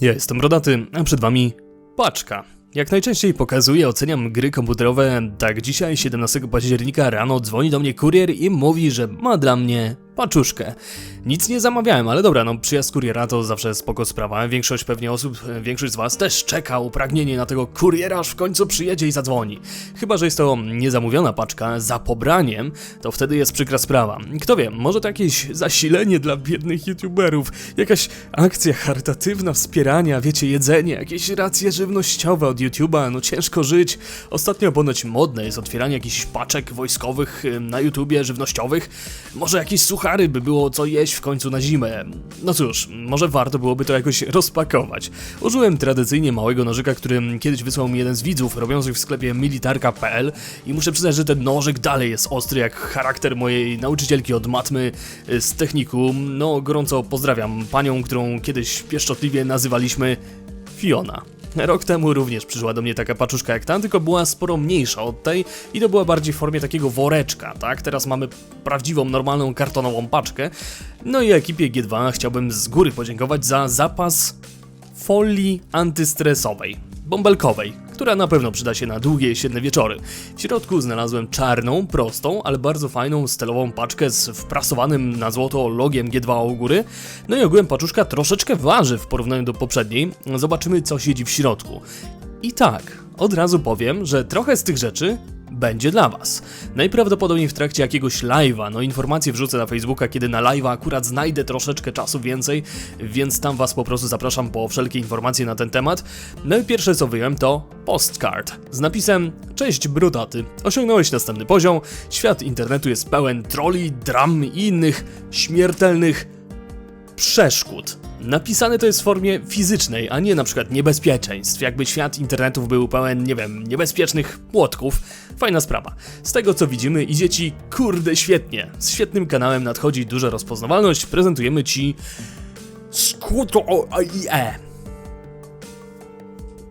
Ja jestem Rodaty, a przed wami paczka. Jak najczęściej pokazuję, oceniam gry komputerowe, tak dzisiaj 17 października rano dzwoni do mnie kurier i mówi, że ma dla mnie paczuszkę. Nic nie zamawiałem, ale dobra, no przyjazd kuriera to zawsze spoko sprawa. Większość pewnie osób, większość z was też czeka upragnienie na tego kuriera, aż w końcu przyjedzie i zadzwoni. Chyba, że jest to niezamówiona paczka za pobraniem, to wtedy jest przykra sprawa. Kto wie, może to jakieś zasilenie dla biednych youtuberów, jakaś akcja charytatywna wspierania, wiecie, jedzenie, jakieś racje żywnościowe od YouTube'a, no ciężko żyć. Ostatnio ponoć modne jest otwieranie jakichś paczek wojskowych na YouTubie, żywnościowych. Może jakieś suchary by było co jeść w końcu na zimę. No cóż, może warto byłoby to jakoś rozpakować. Użyłem tradycyjnie małego nożyka, który kiedyś wysłał mi jeden z widzów robiących w sklepie militarka.pl i muszę przyznać, że ten nożyk dalej jest ostry jak charakter mojej nauczycielki od matmy z techniku. No, gorąco pozdrawiam panią, którą kiedyś pieszczotliwie nazywaliśmy Fiona. Rok temu również przyszła do mnie taka paczuszka jak ta, tylko była sporo mniejsza od tej i to była bardziej w formie takiego woreczka, tak? Teraz mamy prawdziwą, normalną, kartonową paczkę. No i ekipie G2 chciałbym z góry podziękować za zapas folii antystresowej, bąbelkowej, która na pewno przyda się na długie jesienne wieczory. W środku znalazłem czarną, prostą, ale bardzo fajną stylową paczkę z wprasowanym na złoto logiem G2 u góry. No i ogółem paczuszka troszeczkę waży w porównaniu do poprzedniej. Zobaczymy co siedzi w środku. I tak, od razu powiem, że trochę z tych rzeczy będzie dla Was. Najprawdopodobniej w trakcie jakiegoś live'a, no informacje wrzucę na Facebooka, kiedy na live'a akurat znajdę troszeczkę czasu więcej, więc tam Was po prostu zapraszam po wszelkie informacje na ten temat. No i pierwsze co wyjąłem to postcard z napisem Cześć brudaty, osiągnąłeś następny poziom, świat internetu jest pełen troli, dram i innych śmiertelnych przeszkód. Napisane to jest w formie fizycznej, a nie na przykład niebezpieczeństw. Jakby świat internetów był pełen, nie wiem, niebezpiecznych płotków. Fajna sprawa. Z tego co widzimy, idzie ci kurde świetnie. Z świetnym kanałem nadchodzi duża rozpoznawalność. Prezentujemy ci Skuto IE.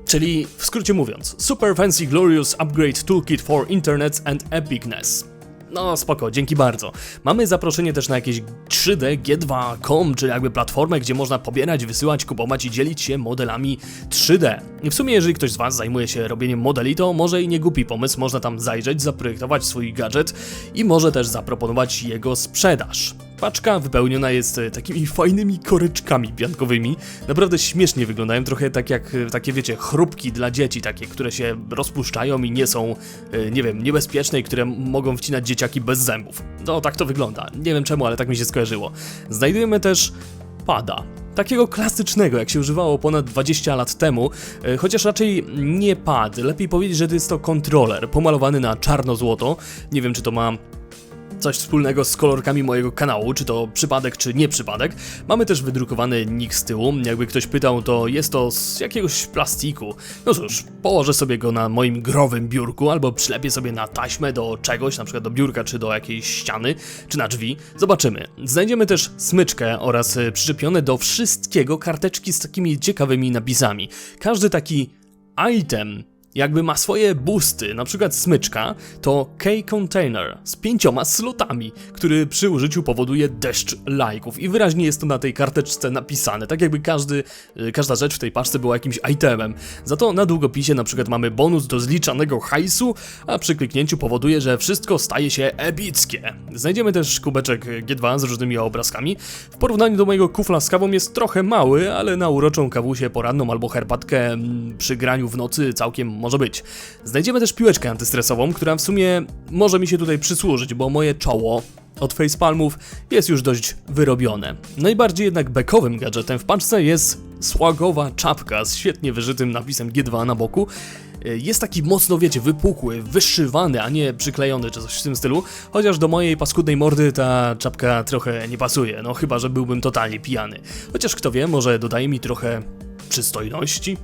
Czyli w skrócie mówiąc, Super Fancy Glorious Upgrade Toolkit for Internet and Epicness. No spoko, dzięki bardzo. Mamy zaproszenie też na jakieś 3D G2.com, czyli jakby platformę, gdzie można pobierać, wysyłać, kupować i dzielić się modelami 3D. I w sumie jeżeli ktoś z Was zajmuje się robieniem modeli, to może i nie głupi pomysł, można tam zajrzeć, zaprojektować swój gadżet i może też zaproponować jego sprzedaż. Paczka wypełniona jest e, takimi fajnymi koreczkami piankowymi. Naprawdę śmiesznie wyglądają, trochę tak jak e, takie, wiecie, chrupki dla dzieci, takie, które się rozpuszczają i nie są, e, nie wiem, niebezpieczne i które mogą wcinać dzieciaki bez zębów. No, tak to wygląda. Nie wiem czemu, ale tak mi się skojarzyło. Znajdujemy też pada. Takiego klasycznego, jak się używało ponad 20 lat temu, chociaż raczej nie pad, lepiej powiedzieć, że to jest to kontroler pomalowany na czarno-złoto. Nie wiem, czy to ma coś wspólnego z kolorkami mojego kanału, czy to przypadek, czy nie przypadek. Mamy też wydrukowany nick z tyłu, jakby ktoś pytał, to jest to z jakiegoś plastiku. No cóż, położę sobie go na moim growym biurku, albo przylepię sobie na taśmę do czegoś, na przykład do biurka, czy do jakiejś ściany, czy na drzwi. Zobaczymy. Znajdziemy też smyczkę oraz e, przyczepione do wszystkiego karteczki z takimi ciekawymi napisami. Każdy taki item jakby ma swoje boosty, na przykład smyczka to K-Container z pięcioma slotami, który przy użyciu powoduje deszcz lajków i wyraźnie jest to na tej karteczce napisane, tak jakby każdy, y, każda rzecz w tej paczce była jakimś itemem. Za to na długopisie na przykład mamy bonus do zliczanego hajsu, a przy kliknięciu powoduje, że wszystko staje się epickie. Znajdziemy też kubeczek G2 z różnymi obrazkami. W porównaniu do mojego kufla z kawą jest trochę mały, ale na uroczą kawusię poranną albo herbatkę mm, przy graniu w nocy całkiem może być. Znajdziemy też piłeczkę antystresową, która w sumie może mi się tutaj przysłużyć, bo moje czoło od facepalmów jest już dość wyrobione. Najbardziej jednak bekowym gadżetem w paczce jest słagowa czapka z świetnie wyżytym napisem G2 na boku. Jest taki mocno, wiecie, wypukły, wyszywany, a nie przyklejony czy coś w tym stylu, chociaż do mojej paskudnej mordy ta czapka trochę nie pasuje, no chyba, że byłbym totalnie pijany. Chociaż kto wie, może dodaje mi trochę przystojności?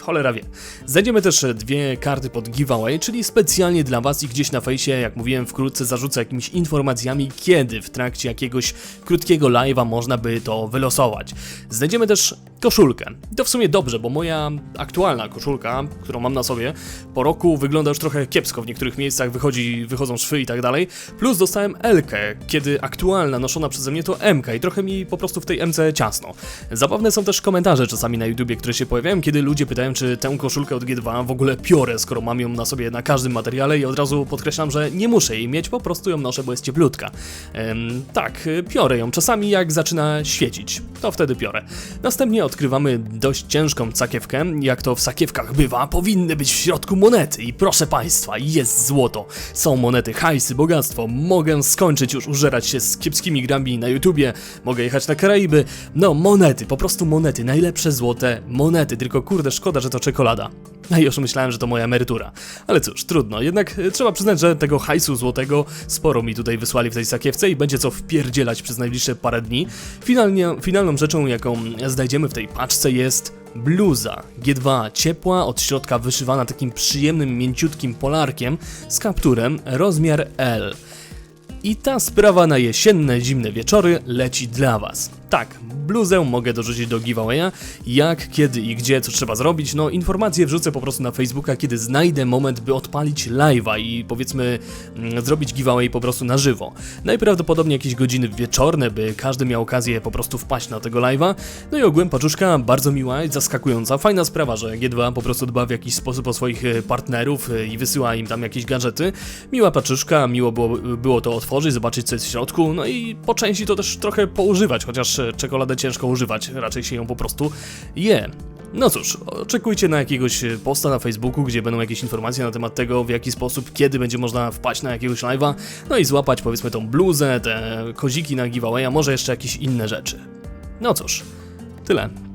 Cholera wie. Znajdziemy też dwie karty pod giveaway, czyli specjalnie dla Was i gdzieś na fejsie, jak mówiłem, wkrótce zarzucę jakimiś informacjami, kiedy w trakcie jakiegoś krótkiego live'a można by to wylosować. Znajdziemy też koszulkę. To w sumie dobrze, bo moja aktualna koszulka, którą mam na sobie, po roku wygląda już trochę kiepsko, w niektórych miejscach wychodzi, wychodzą szwy i tak dalej. Plus dostałem L-kę, kiedy aktualna noszona przeze mnie to M-ka i trochę mi po prostu w tej M-ce ciasno. Zabawne są też komentarze czasami na YouTubie, które się pojawiają, kiedy ludzie pytają, czy tę koszulkę od G2 w ogóle piorę, skoro mam ją na sobie na każdym materiale i od razu podkreślam, że nie muszę jej mieć, po prostu ją noszę, bo jest cieplutka. Ehm, tak, piorę ją czasami jak zaczyna świecić, to wtedy piorę. Następnie odkrywamy dość ciężką sakiewkę, jak to w sakiewkach bywa, powinny być w środku monety. I proszę Państwa, jest złoto. Są monety, hajsy, bogactwo, mogę skończyć już użerać się z kiepskimi grami na YouTubie, mogę jechać na Karaiby, no monety, po prostu monety, najlepsze złote monety, tylko kurde szkoda, że to czekolada. No i już myślałem, że to moja emerytura. Ale cóż, trudno. Jednak e, trzeba przyznać, że tego hajsu złotego sporo mi tutaj wysłali w tej sakiewce i będzie co wpierdzielać przez najbliższe parę dni. Finalnie, finalną rzeczą, jaką znajdziemy w tej paczce jest bluza G2 ciepła, od środka wyszywana takim przyjemnym, mięciutkim polarkiem z kapturem rozmiar L. I ta sprawa na jesienne, zimne wieczory leci dla Was. Tak, bluzę mogę dorzucić do giveawaya. Jak, kiedy i gdzie, co trzeba zrobić, no informacje wrzucę po prostu na Facebooka, kiedy znajdę moment, by odpalić live'a i powiedzmy mm, zrobić giveaway po prostu na żywo. Najprawdopodobniej jakieś godziny wieczorne, by każdy miał okazję po prostu wpaść na tego live'a. No i ogółem paczuszka bardzo miła i zaskakująca. Fajna sprawa, że G2 po prostu dba w jakiś sposób o swoich e, partnerów e, i wysyła im tam jakieś gadżety. Miła paczuszka, miło było, było to otworzyć, zobaczyć co jest w środku, no i po części to też trochę poużywać, chociaż czekoladę ciężko używać, raczej się ją po prostu je. No cóż, oczekujcie na jakiegoś posta na Facebooku, gdzie będą jakieś informacje na temat tego, w jaki sposób, kiedy będzie można wpaść na jakiegoś live'a, no i złapać powiedzmy tą bluzę, te koziki na giveaway, a może jeszcze jakieś inne rzeczy. No cóż, tyle.